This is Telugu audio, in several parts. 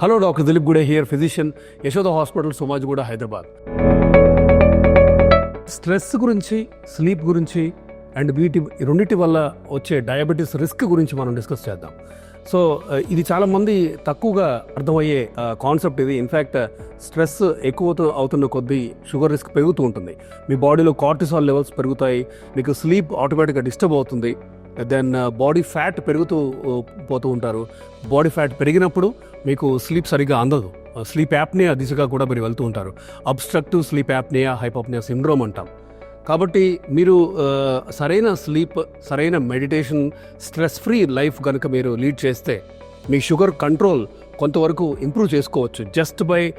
Hello doctor Dilip Gude here physician Yashoda hospital Somajiguda Hyderabad stress గురించి స్లీప్ గురించి అండ్ వీటి రెండింటి వల్ల వచ్చే డయాబెటీస్ రిస్క్ గురించి మనం డిస్కస్ చేద్దాం. సో uh, ఇది చాలామంది తక్కువగా అర్థమయ్యే uh, కాన్సెప్ట్ ఇది. ఇన్ఫ్యాక్ట్ స్ట్రెస్ ఎక్కువ అవుతున్న కొద్దీ షుగర్ రిస్క్ పెరుగుతూ ఉంటుంది. మీ బాడీలో కార్టిసాల్ లెవెల్స్ పెరుగుతాయి. మీకు స్లీప్ ఆటోమేటిక్గా డిస్టర్బ్ అవుతుంది. దెన్ బాడీ ఫ్యాట్ పెరుగుతూ పోతూ ఉంటారు. బాడీ ఫ్యాట్ పెరిగినప్పుడు మీకు స్లీప్ సరిగ్గా అందదు. స్లీప్ యాప్నియా దిశగా కూడా మీరు వెళ్తూ ఉంటారు. Obstructive sleep apnoea hypopnoea syndrome అంటాం. కాబట్టి మీరు సరైన స్లీప్ సరైన మెడిటేషన్ స్ట్రెస్ ఫ్రీ లైఫ్ కనుక మీరు లీడ్ చేస్తే మీ షుగర్ కంట్రోల్ కొంతవరకు ఇంప్రూవ్ చేసుకోవచ్చు. Just by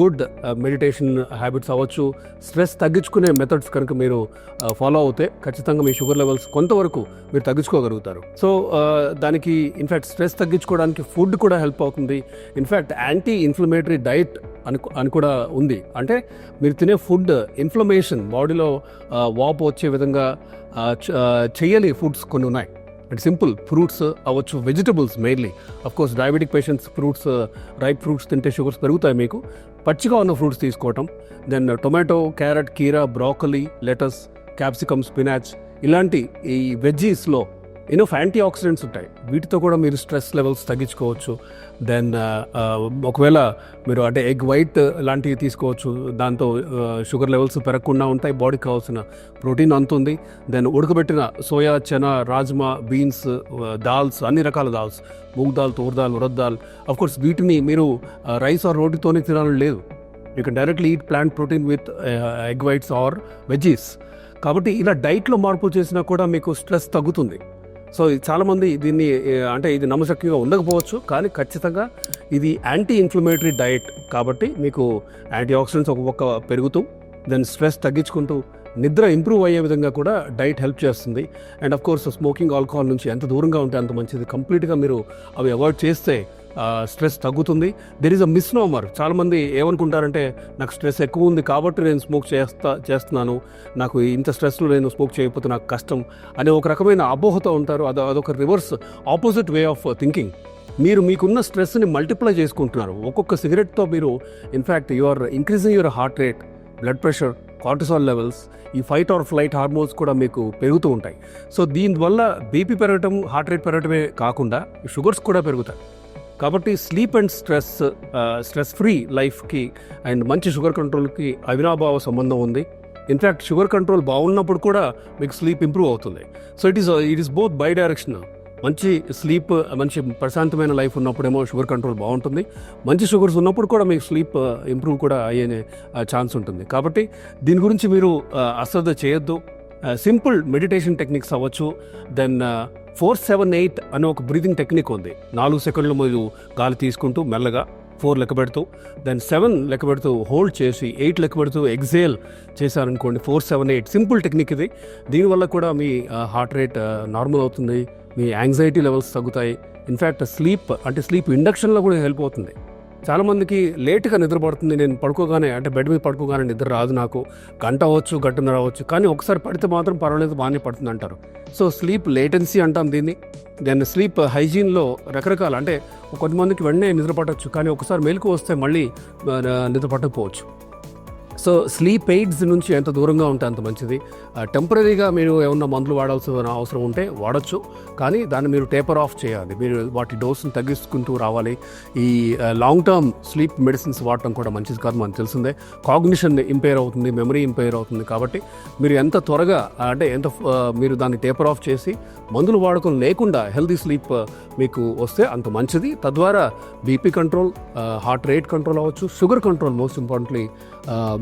good meditation habits అవ్వచ్చు. స్ట్రెస్ తగ్గించుకునే మెథడ్స్ కనుక మీరు uh, ఫాలో అవుతే ఖచ్చితంగా మీ షుగర్ లెవెల్స్ కొంతవరకు మీరు తగ్గించుకోగలుగుతారు. సో uh, దానికి ఇన్ఫ్యాక్ట్ స్ట్రెస్ తగ్గించుకోవడానికి ఫుడ్ కూడా హెల్ప్ అవుతుంది. In fact anti inflammatory diet అని అని కూడా ఉంది. అంటే మీరు తినే ఫుడ్ ఇన్ఫ్లమేషన్ బాడీలో వాపు వచ్చే విధంగా uh, ఆ, చేయని ఫుడ్స్ కొన్ని ఉన్నాయి. అండ్ సింపుల్ ఫ్రూట్స్ అవ్వచ్చు. Vegetables mainly of course diabetic patients fruits ripe fruits తింటే షుగర్స్ పెరుగుతాయి మీకు. పచ్చిగా ఉన్న ఫ్రూట్స్ తీసుకోవటం. దెన్ టొమాటో క్యారెట్ కీరా బ్రాకలీ లెటస్ క్యాప్సికమ్ స్పినాచ్ ఇలాంటి ఈ వెజ్జీస్లో ఎన్నో యాంటీ ఆక్సిడెంట్స్ ఉంటాయి. వీటితో కూడా మీరు స్ట్రెస్ లెవెల్స్ తగ్గించుకోవచ్చు. దెన్ ఒకవేళ మీరు అంటే ఎగ్ వైట్ లాంటివి తీసుకోవచ్చు. దాంతో షుగర్ లెవెల్స్ పెరగకుండా ఉంటాయి. బాడీకి కావాల్సిన ప్రోటీన్ అంతుంది దెన్ ఉడకబెట్టిన సోయా చనా రాజ్మా బీన్స్ దాల్స్ అన్ని రకాల దాల్స్. మూగ్ దాల్ తూర్ దాల్ ఉరద్ దాల్. కోర్స్ వీటిని మీరు రైస్ ఆర్ రోటీతోనే తినాలని లేదు. You can directly eat plant protein with egg whites or veggies కాబట్టి ఇలా డైట్లో మార్పులు చేసినా కూడా మీకు స్ట్రెస్ తగ్గుతుంది. సో ఇది చాలామంది దీన్ని అంటే ఇది నమ్మశక్యంగా ఉండకపోవచ్చు కానీ ఖచ్చితంగా ఇది యాంటీ ఇన్ఫ్లమేటరీ డయట్ కాబట్టి మీకు యాంటీ ఆక్సిడెంట్స్ ఒక పక్క పెరుగుతూ దెన్ స్ట్రెస్ తగ్గించుకుంటూ నిద్ర ఇంప్రూవ్ అయ్యే విధంగా కూడా డైట్ హెల్ప్ చేస్తుంది. And of course smoking alcohol నుంచి ఎంత దూరంగా ఉంటే అంత మంచిది. కంప్లీట్గా మీరు అవి అవాయిడ్ చేస్తే స్ట్రెస్ తగ్గుతుంది. దెర్ ఈజ్ అ మిస్నోమర్ చాలామంది ఏమనుకుంటారంటే నాకు స్ట్రెస్ ఎక్కువ ఉంది కాబట్టి నేను స్మోక్ చేస్తా చేస్తున్నాను. నాకు ఇంత స్ట్రెస్లో నేను స్మోక్ చేయకపోతే నాకు కష్టం అనే ఒక రకమైన అపోహతో ఉంటారు. అది అదొక reverse opposite way of thinking. మీరు మీకున్న స్ట్రెస్ని మల్టిప్లై చేసుకుంటున్నారు. ఒక్కొక్క సిగరెట్తో మీరు in fact you are increasing your heart rate blood pressure cortisol levels ఈ ఫైట్ ఆర్ ఫ్లైట్ హార్మోన్స్ కూడా మీకు పెరుగుతూ ఉంటాయి. సో దీనివల్ల బీపీ పెరగటం హార్ట్ రేట్ పెరగటమే కాకుండా షుగర్స్ కూడా పెరుగుతాయి. కాబట్టి sleep and stress stress free లైఫ్కి అండ్ మంచి షుగర్ కంట్రోల్కి అవినాభావ సంబంధం ఉంది. ఇన్ఫ్యాక్ట్ షుగర్ కంట్రోల్ బాగున్నప్పుడు కూడా మీకు స్లీప్ ఇంప్రూవ్ అవుతుంది. So it is it is both bi direction మంచి స్లీప్ uh, మంచి ప్రశాంతమైన లైఫ్ ఉన్నప్పుడేమో షుగర్ కంట్రోల్ బాగుంటుంది. మంచి షుగర్స్ ఉన్నప్పుడు కూడా మీకు స్లీప్ ఇంప్రూవ్ uh, కూడా అయ్యే uh, ఛాన్స్ ఉంటుంది. కాబట్టి దీని గురించి మీరు అశ్రద్ధ చేయొద్దు. సింపుల్ మెడిటేషన్ టెక్నిక్స్ అవ్వచ్చు. దెన్ ఫోర్ సెవెన్ ఎయిట్ అనే ఒక బ్రీదింగ్ టెక్నిక్ ఉంది. నాలుగు సెకండ్లు మీరు గాలి తీసుకుంటూ మెల్లగా ఫోర్ లెక్క పెడుతూ దెన్ సెవెన్ లెక్క పెడుతూ హోల్డ్ చేసి ఎయిట్ లెక్క పెడుతూ ఎగ్జేల్ చేశారనుకోండి four seven eight. Simple technique ఇది. దీనివల్ల కూడా మీ హార్ట్ రేట్ నార్మల్ అవుతుంది మీ యాంగ్జైటీ లెవెల్స్ తగ్గుతాయి. ఇన్ఫ్యాక్ట్ స్లీప్ అంటే స్లీప్ ఇండక్షన్లో కూడా హెల్ప్ అవుతుంది. చాలామందికి లేటుగా నిద్రపడుతుంది. నేను పడుకోగానే అంటే బెడ్ మీద పడుకోగానే నిద్ర రాదు నాకు. గంట అవ్వచ్చు గంటన్నర అవ్వచ్చు కానీ ఒకసారి పడితే మాత్రం పర్వాలేదు బాగానే పడుతుంది అంటారు. సో స్లీప్ లేటెన్సీ అంటాం దీన్ని. దాన్ని స్లీప్ హైజీన్లో రకరకాల అంటే కొంతమందికి వెంటనే నిద్ర పట్టచ్చు కానీ ఒకసారి మెలకు వస్తే మళ్ళీ నిద్రపట్టకపోవచ్చు నిద్ర పట్టకపోవచ్చు. సో స్లీప్ ఎయిడ్స్ నుంచి ఎంత దూరంగా ఉంటే అంత మంచిది. టెంపరీగా మీరు ఏమన్నా మందులు వాడాల్సిన అవసరం ఉంటే వాడచ్చు. కానీ దాన్ని మీరు టేపర్ ఆఫ్ చేయాలి. మీరు వాటి డోస్ని తగ్గించుకుంటూ రావాలి. ఈ లాంగ్ టర్మ్ స్లీప్ మెడిసిన్స్ వాడటం కూడా మంచిది కాదు మనకు తెలిసిందే. కాగ్నిషన్ ఇంపైర్ అవుతుంది మెమరీ ఇంపైర్ అవుతుంది కాబట్టి మీరు ఎంత త్వరగా అంటే ఎంత మీరు దాన్ని టేపర్ ఆఫ్ చేసి మందులు వాడకం లేకుండా హెల్దీ స్లీప్ మీకు వస్తే అంత మంచిది. తద్వారా BP control heart rate control అవ్వచ్చు షుగర్ కంట్రోల్ మోస్ట్ ఇంపార్టెంట్లీ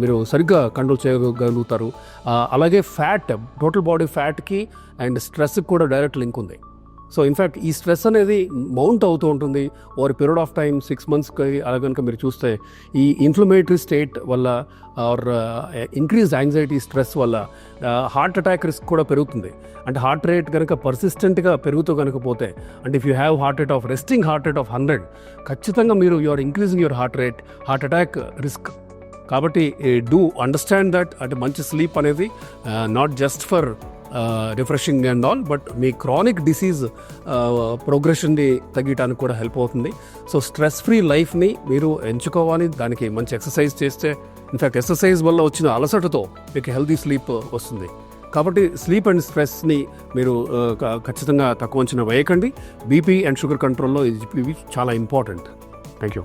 మీరు సరిగ్గా కంట్రోల్ చేయగలుగుతారు. అలాగే ఫ్యాట్ టోటల్ బాడీ ఫ్యాట్కి అండ్ స్ట్రెస్కి కూడా డైరెక్ట్ లింక్ ఉంది. సో ఇన్ఫ్యాక్ట్ ఈ స్ట్రెస్ అనేది మౌంట్ అవుతూ ఉంటుంది. Over period of time six మంత్స్కి అలా కనుక మీరు చూస్తే ఈ ఇన్ఫ్లమేటరీ స్టేట్ వల్ల ఆర్ ఇంక్రీజ్ యాంగ్జైటీ స్ట్రెస్ వల్ల హార్ట్ అటాక్ రిస్క్ కూడా పెరుగుతుంది. అంటే హార్ట్ రేట్ కనుక పర్సిస్టెంట్గా పెరుగుతూ కనుక పోతే అంటే if you have heart rate of resting heart rate of hundred ఖచ్చితంగా మీరు you are increasing your heart rate heart attack risk కాబట్టి డూ అండర్స్టాండ్ దట్ అంటే మంచి స్లీప్ అనేది not just for refreshing and all but me chronic disease ప్రోగ్రెషన్ని తగ్గటానికి కూడా హెల్ప్ అవుతుంది. సో స్ట్రెస్ ఫ్రీ లైఫ్ని మీరు ఎంచుకోవాలి. దానికి మంచి ఎక్సర్సైజ్ చేస్తే ఇన్ఫ్యాక్ట్ ఎక్సర్సైజ్ వల్ల వచ్చిన అలసటతో మీకు హెల్తీ స్లీప్ వస్తుంది. కాబట్టి స్లీప్ అండ్ స్ట్రెస్ని మీరు ఖచ్చితంగా తక్కువ అంచనా వేయకండి. బీపీ అండ్ షుగర్ కంట్రోల్లో ఇది చాలా important thank you